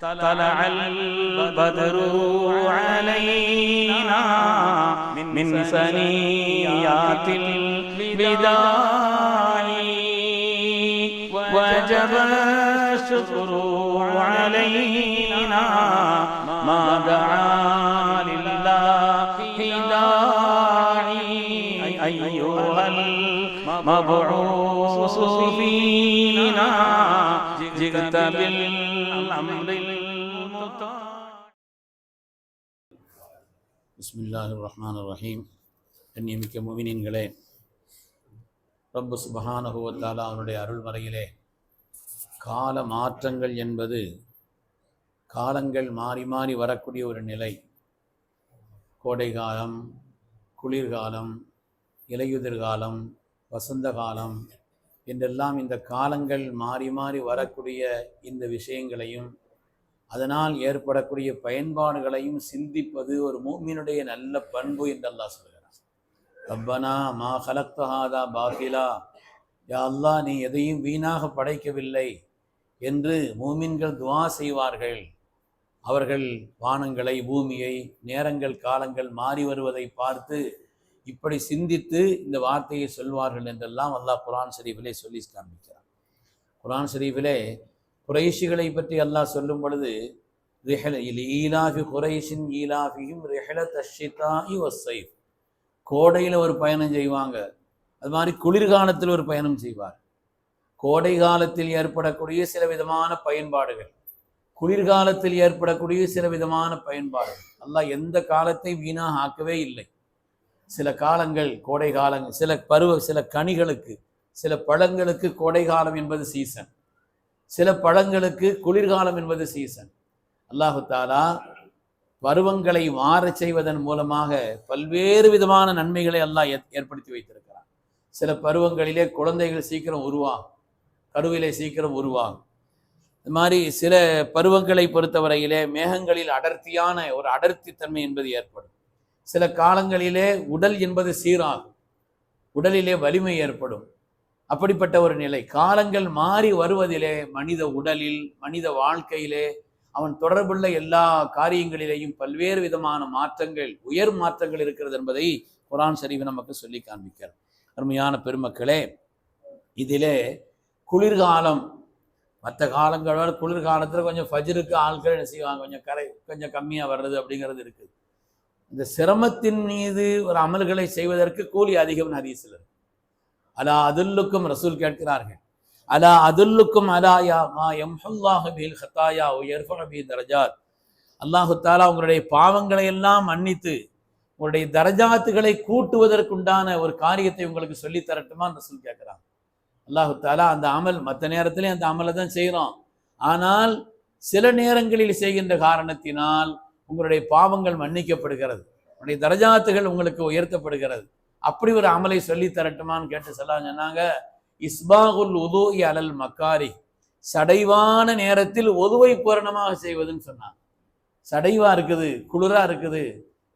طلع البدر علينا من ثنيات البداع. وجب الشكر علينا ما دعا لله داعي. أيها المبعوث فينا جئت بالأمر பிஸ்மில்லாஹி ரஹ்மான் ரஹீம் கண்ணியமிக்க முவினீன்களே ரப்பு சுபஹானஹுவத்தாலா அவனுடைய அருள்மறையிலே கால மாற்றங்கள் என்பது காலங்கள் மாறி மாறி வரக்கூடிய ஒரு நிலை. கோடை காலம் குளிர்காலம் இலையுதிர் காலம் வசந்த காலம் என்றெல்லாம் இந்த காலங்கள் மாறி மாறி வரக்கூடிய இந்த விஷயங்களையும் அதனால் ஏற்படக்கூடிய பயன்பாடுகளையும் சிந்திப்பது ஒரு மூமினுடைய நல்ல பண்பு என்று அல்லாஹ் சொல்கிறான். ரப்பனா மா ஹலக்தஹாதா பாத்திலா. யா அல்லாஹ் நீ எதையும் வீணாக படைக்கவில்லை என்று மூமின்கள் துவா செய்வார்கள். அவர்கள் வானங்களை பூமியை நேரங்கள் காலங்கள் மாறி வருவதை பார்த்து இப்படி சிந்தித்து இந்த வார்த்தையை சொல்வார்கள் என்றெல்லாம் அல்லாஹ் குரான் ஷரீஃபிலே சொல்லி காண்பிக்கிறார் குரான் ஷரீஃபிலே குறைஷிகளை பற்றி அல்லாஹ் சொல்லும் பொழுது ரிஹல ஈலாஃபி குறைஷின் ஈலாஃபியும் ரிஹல தஷிதாயி வசைஃப் கோடையில் ஒரு பயணம் செய்வாங்க. அது மாதிரி குளிர்காலத்தில் ஒரு பயணம் செய்வார். கோடை காலத்தில் ஏற்படக்கூடிய சில விதமான பயன்பாடுகள். குளிர்காலத்தில் ஏற்படக்கூடிய சில விதமான பயன்பாடுகள். அல்லாஹ் எந்த காலத்தை வீணாக ஆக்கவே இல்லை. சில காலங்கள் கோடை காலங்கள் சில பருவ சில கனிகளுக்கு சில பழங்களுக்கு கோடை காலம் என்பது சீசன் சில பழங்களுக்கு குளிர்காலம் என்பது சீசன் அல்லாஹு தாலா பருவங்களை மாறச் செய்வதன் மூலமாக பல்வேறு விதமான நன்மைகளை அல்லாஹ் ஏற்படுத்தி வைத்திருக்கிறான். சில பருவங்களிலே குழந்தைகள் சீக்கிரம் உருவாகும். கருவிலே சீக்கிரம் உருவாகும். இது மாதிரி சில பருவங்களை பொறுத்தவரையிலே மேகங்களில் அடர்த்தியான ஒரு அடர்த்தி தன்மை என்பது ஏற்படும். சில காலங்களிலே உடல் என்பது சீராகும். உடலிலே வலிமை ஏற்படும். அப்படிப்பட்ட ஒரு நிலை. காலங்கள் மாறி வருவதிலே மனித உடலில் மனித வாழ்க்கையிலே அவன் தொடர்புள்ள எல்லா காரியங்களிலேயும் பல்வேறு விதமான மாற்றங்கள் உயர் மாற்றங்கள் இருக்கிறது என்பதை குரான் சரிவு நமக்கு சொல்லி காண்பிக்கிறார். அருமையான பெருமக்களே இதிலே குளிர்காலம் மற்ற காலங்களோட குளிர்காலத்தில் கொஞ்சம் ஃபஜ்ருக்கு ஆட்கள் என்ன செய்வாங்க? கொஞ்சம் கரை கொஞ்சம் கம்மியாக வர்றது அப்படிங்கிறது இருக்குது. இந்த சிரமத்தின் மீது ஒரு அமல்களை செய்வதற்கு கூலி அதிகம் ஹதீஸில் இருக்கு அலா அதுல்லுக்கும் ரசூல் கேட்கிறார்கள். அலா அதுல்லுக்கும் அலாயா மா எம்ஹுல்லாஹு ஹத்தாயா உயர்ஃபு தரஜாத். அல்லாஹு தாலா உங்களுடைய பாவங்களை எல்லாம் மன்னித்து உங்களுடைய தரஜாத்துகளை கூட்டுவதற்குண்டான ஒரு காரியத்தை உங்களுக்கு சொல்லி தரட்டுமான்னு ரசூல் கேட்கிறான். அல்லாஹு தாலா அந்த அமல் மற்ற நேரத்திலே அந்த அமலை தான் செய்கிறோம் ஆனால் சில நேரங்களில் செய்கின்ற காரணத்தினால் உங்களுடைய பாவங்கள் மன்னிக்கப்படுகிறது. உங்களுடைய தரஜாத்துகள் உங்களுக்கு உயர்த்தப்படுகிறது. அப்படி ஒரு அமலை சொல்லி தரட்டுமான்னு கேட்டு சொல்லாங்க சொன்னாங்க. இஸ்பாகுல் உது அலல் மக்காரி. சடைவான நேரத்தில் ஒதுவை பூரணமாக செய்வதுன்னு சொன்னாங்க. சடைவா இருக்குது குளிரா இருக்குது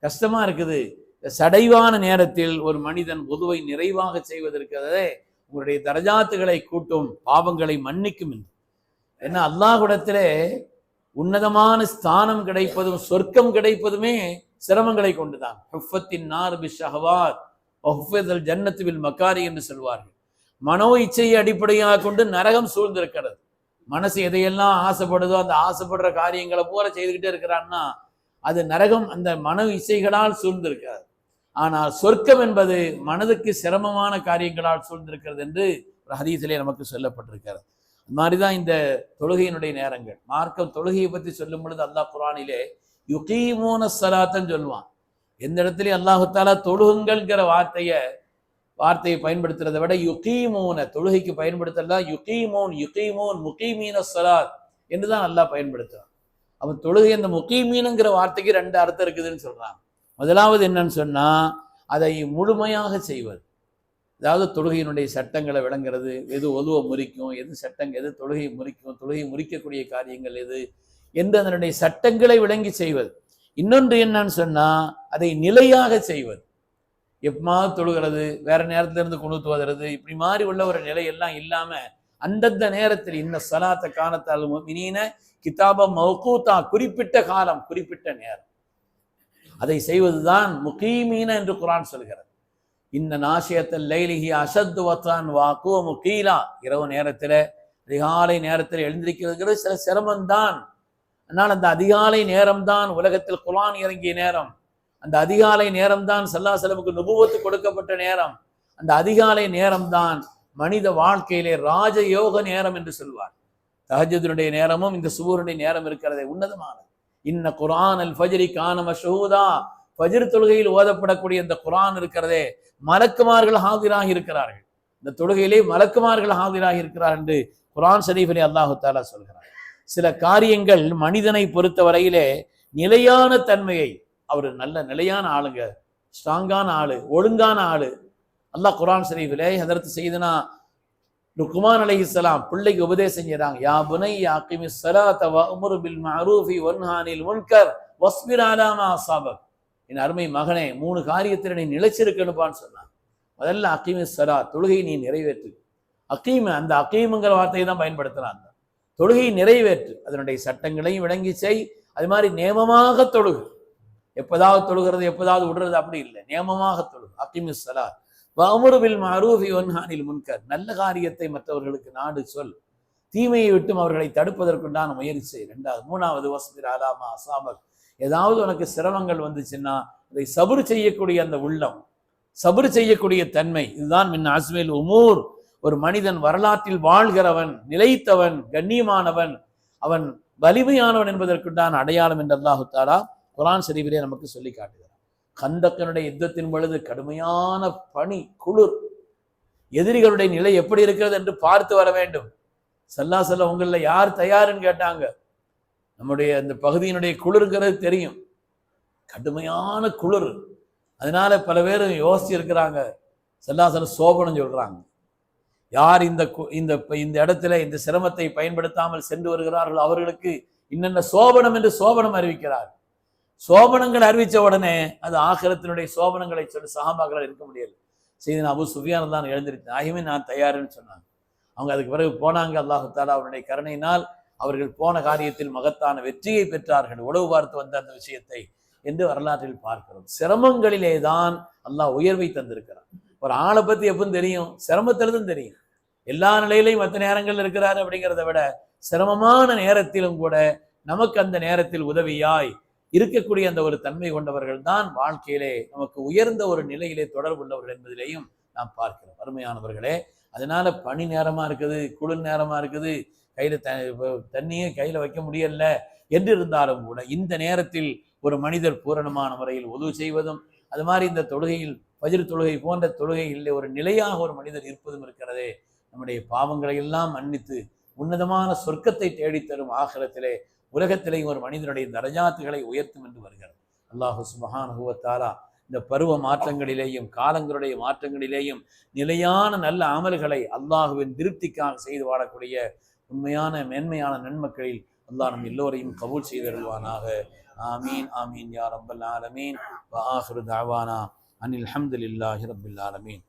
கஷ்டமா இருக்குது. சடைவான நேரத்தில் ஒரு மனிதன் ஒதுவை நிறைவாக செய்வதற்கிறதே உங்களுடைய தரஜாத்துகளை கூட்டும் பாவங்களை மன்னிக்கும் என்று. ஏன்னா அல்லாஹுடத்திலே உன்னதமான ஸ்தானம் கிடைப்பதும் சொர்க்கம் கிடைப்பதுமே சிரமங்களை கொண்டுதான். ஹுஃபத்தின் நார் பி ஒஃபேதல் ஜன்னத்துவில் மக்காரி என்று சொல்வார்கள். மனோ இச்சையை அடிப்படையாக கொண்டு நரகம் சூழ்ந்திருக்கிறது. மனசு எதையெல்லாம் ஆசைப்படுதோ அந்த ஆசைப்படுற காரியங்களை போல செய்துக்கிட்டே இருக்கிறான்னா அது நரகம் அந்த மன இசைகளால் சூழ்ந்திருக்கிறது. ஆனால் சொர்க்கம் என்பது மனதுக்கு சிரமமான காரியங்களால் சூழ்ந்திருக்கிறது என்று ஒரு ஹதீசிலே நமக்கு சொல்லப்பட்டிருக்கிறது. அது மாதிரிதான் இந்த தொழுகையினுடைய நேரங்கள். மார்க்கம் தொழுகையை பற்றி சொல்லும் பொழுது அல்லாஹ் குரானிலே யுகீமோன சலாத்தன்னு சொல்லுவான். எந்த இடத்துலையும் அல்லாஹுத்தால தொழுகுங்கள்ங்கிற வார்த்தையை வார்த்தையை பயன்படுத்துறதை விட யுகீமோனை தொழுகைக்கு பயன்படுத்தல யுகீமோன் யுகீமோன் முகீமீன சலாத் என்று தான் அல்லாஹ் பயன்படுத்துறான். அவன் தொழுகை அந்த முகீமீனுங்கிற வார்த்தைக்கு ரெண்டு அர்த்தம் இருக்குதுன்னு சொல்கிறான் முதலாவது என்னன்னு சொன்னால் அதை முழுமையாக செய்வது. அதாவது தொழுகையினுடைய சட்டங்களை விளங்குறது எது ஒதுவை முறிக்கும் எது சட்டங்கள் எது தொழுகை முறிக்கும் தொழுகை முறிக்கக்கூடிய காரியங்கள் எது என்று அதனுடைய சட்டங்களை விளங்கி செய்வது. இன்னொன்று என்னன்னு சொன்னா அதை நிலையாக செய்வது. எப்பமாவது தொழுகிறது வேற நேரத்துல இருந்து கொண்டு வருது இப்படி மாதிரி உள்ள ஒரு நிலை எல்லாம் இல்லாம அந்தந்த நேரத்தில் இன்ன சலாத்த காலத்தால் மினின கிதாபம் மௌகூத்தா குறிப்பிட்ட காலம் குறிப்பிட்ட நேரம். அதை செய்வதுதான் முகீமீன என்று குரான் சொல்கிறது. இந்த நாசியத்தில் லைலிஹி அசத்து வத்தான் வாக்குவ முகீலா இரவு நேரத்தில் அதிகாலை நேரத்தில் எழுந்திருக்கிறது சில சிரமம்தான். அதனால் அந்த அதிகாலை நேரம்தான் உலகத்தில் குரான் இறங்கிய நேரம். அந்த அதிகாலை நேரம்தான் சல்லா செலவுக்கு நுபுவத்து கொடுக்கப்பட்ட நேரம். அந்த அதிகாலை நேரம்தான் மனித வாழ்க்கையிலே ராஜயோக நேரம் என்று சொல்வார். தஹஜதுனுடைய நேரமும் இந்த சுபூருடைய நேரம் இருக்கிறதே உன்னதமானது. இன்ன குரான் அல் ஃபஜ்ரி காணம மஷூதா ஃபஜிர் தொழுகையில் ஓதப்படக்கூடிய இந்த குரான் இருக்கிறதே மலக்குமார்கள் ஆதிராகி இருக்கிறார்கள். இந்த தொழுகையிலே மலக்குமார்கள் ஆதிராகி இருக்கிறார் என்று குரான் ஷரீஃபிலே அல்லாஹு தாலா சொல்கிறார். சில காரியங்கள் மனிதனை பொறுத்த வரையிலே நிலையான தன்மையை அவர் நல்ல நிலையான ஆளுங்க ஸ்ட்ராங்கான ஆளு ஒழுங்கான ஆளு. அல்லாஹ் குரான் சரீவிலே ஹதரத் செய்தனா லுக்குமான் இஸ்லாம் பிள்ளைக்கு உபதேசம் செஞ்சாங்க யா புனை அகிமி ஸலாத வ உமரு பில் மஅரூஃபி வன்ஹானில் முன்கர் வஸ்பிர் அலா மா என் அருமை மகனே மூணு காரியத்தில் நீ நிலைச்சிருக்கணுப்பான்னு சொன்னான். முதல்ல அக்கீமி சலா தொழுகை நீ நிறைவேற்று. அக்கீம அந்த அக்கீமுங்கிற வார்த்தையை தான் பயன்படுத்துறான் தொழுகை நிறைவேற்று. அதனுடைய சட்டங்களையும் விளங்கி செய். அது மாதிரி நேமமாக தொழுகு. எப்போதாவது தொழுகிறது எப்போதாவது விடுறது அப்படி இல்லை. நேமமாக தொழுகு. அகீமி சலா வஅமுருபில் மஅரூஃபி ஒன்ஹானில் முன்கர் நல்ல காரியத்தை மற்றவர்களுக்கு நாடு சொல். தீமையை விட்டும் அவர்களை தடுப்பதற்குண்டான முயற்சி ரெண்டாவது மூணாவது வசதி அலாமா அசாமல் ஏதாவது உனக்கு சிரமங்கள் வந்துச்சுன்னா அதை சபுர் செய்யக்கூடிய அந்த உள்ளம் சபுர் செய்யக்கூடிய தன்மை இதுதான் மின் அஸ்மில் உமூர். ஒரு மனிதன் வரலாற்றில் வாழ்கிறவன் நிலைத்தவன் கண்ணியமானவன் அவன் வலிமையானவன் என்பதற்குண்டான அடையாளம் என்று அல்லாஹு தாலா குரான் சரிவிலே நமக்கு சொல்லி காட்டுகிறார் கந்தக்கனுடைய யுத்தத்தின் பொழுது கடுமையான பனி குளிர் எதிரிகளுடைய நிலை எப்படி இருக்கிறது என்று பார்த்து வர வேண்டும். சல்லா செல்ல உங்களில் யார் தயாருன்னு கேட்டாங்க. நம்முடைய அந்த பகுதியினுடைய குளிர்ங்கிறது தெரியும். கடுமையான குளிர். அதனால பல பேரும் யோசிச்சு இருக்கிறாங்க செல்லாசல சோபனம் சொல்றாங்க. யார் இந்த இந்த இந்த இடத்துல இந்த சிரமத்தை பயன்படுத்தாமல் சென்று வருகிறார்கள் அவர்களுக்கு இன்னென்ன சோபனம் என்று சோபனம் அறிவிக்கிறார். சோபனங்கள் அறிவிச்ச உடனே அது ஆகரத்தினுடைய சோபனங்களை சொல்லி சகாபாக்களால் இருக்க முடியல. செய்தி அபு சுஃபியான் தான் எழுந்திருக்கேன் ஆகியமே நான் தயாருன்னு சொன்னாங்க. அவங்க அதுக்கு பிறகு போனாங்க. அல்லாஹு தாலா அவருடைய கருணையினால் அவர்கள் போன காரியத்தில் மகத்தான வெற்றியை பெற்றார்கள். உளவு பார்த்து வந்த அந்த விஷயத்தை என்று வரலாற்றில் பார்க்கிறோம். சிரமங்களிலே தான் அல்லாஹ் உயர்வை தந்திருக்கிறான். ஒரு ஆளை பத்தி எப்பவும் தெரியும் சிரமத்திலிருந்தும் தெரியும். எல்லா நிலையிலையும் மற்ற நேரங்கள் இருக்கிறாரு அப்படிங்கிறத விட சிரமமான நேரத்திலும் கூட நமக்கு அந்த நேரத்தில் உதவியாய் இருக்கக்கூடிய அந்த ஒரு தன்மை கொண்டவர்கள் தான் வாழ்க்கையிலே நமக்கு உயர்ந்த ஒரு நிலையிலே தொடர்புள்ளவர்கள் என்பதிலேயும் நாம் பார்க்கிறோம். அருமையானவர்களே அதனால பனி நேரமா இருக்குது குளிர் நேரமா இருக்குது கையில த தண்ணியே கையில வைக்க முடியல என்று இருந்தாலும் கூட இந்த நேரத்தில் ஒரு மனிதர் பூரணமான முறையில் உதவு செய்வதும் அது மாதிரி இந்த தொழுகையில் பஜிர் தொழுகை போன்ற தொழுகையில் ஒரு நிலையாக ஒரு மனிதர் இருப்பதும் இருக்கிறதே நம்முடைய பாவங்களை எல்லாம் மன்னித்து உன்னதமான சொர்க்கத்தை தேடித்தரும் ஆகலத்திலே உலகத்திலேயும் ஒரு மனிதனுடைய தரஜாத்துகளை உயர்த்தும் என்று வருகிறது. அல்லாஹு சுபஹானுவத்தாலா இந்த பருவ மாற்றங்களிலேயும் காலங்களுடைய மாற்றங்களிலேயும் நிலையான நல்ல அமல்களை அல்லாஹுவின் திருப்திக்காக செய்து வாழக்கூடிய உண்மையான மேன்மையான நன்மக்களில் அல்லாஹ் நம் எல்லோரையும் கபூல் செய்தருள்வானாக ஆமீன் ஆமீன் யா ரப்பல் ஆலமீன். வ அனில் அஹமதுல்லாஹி ரப்பில் ஆலமீன்.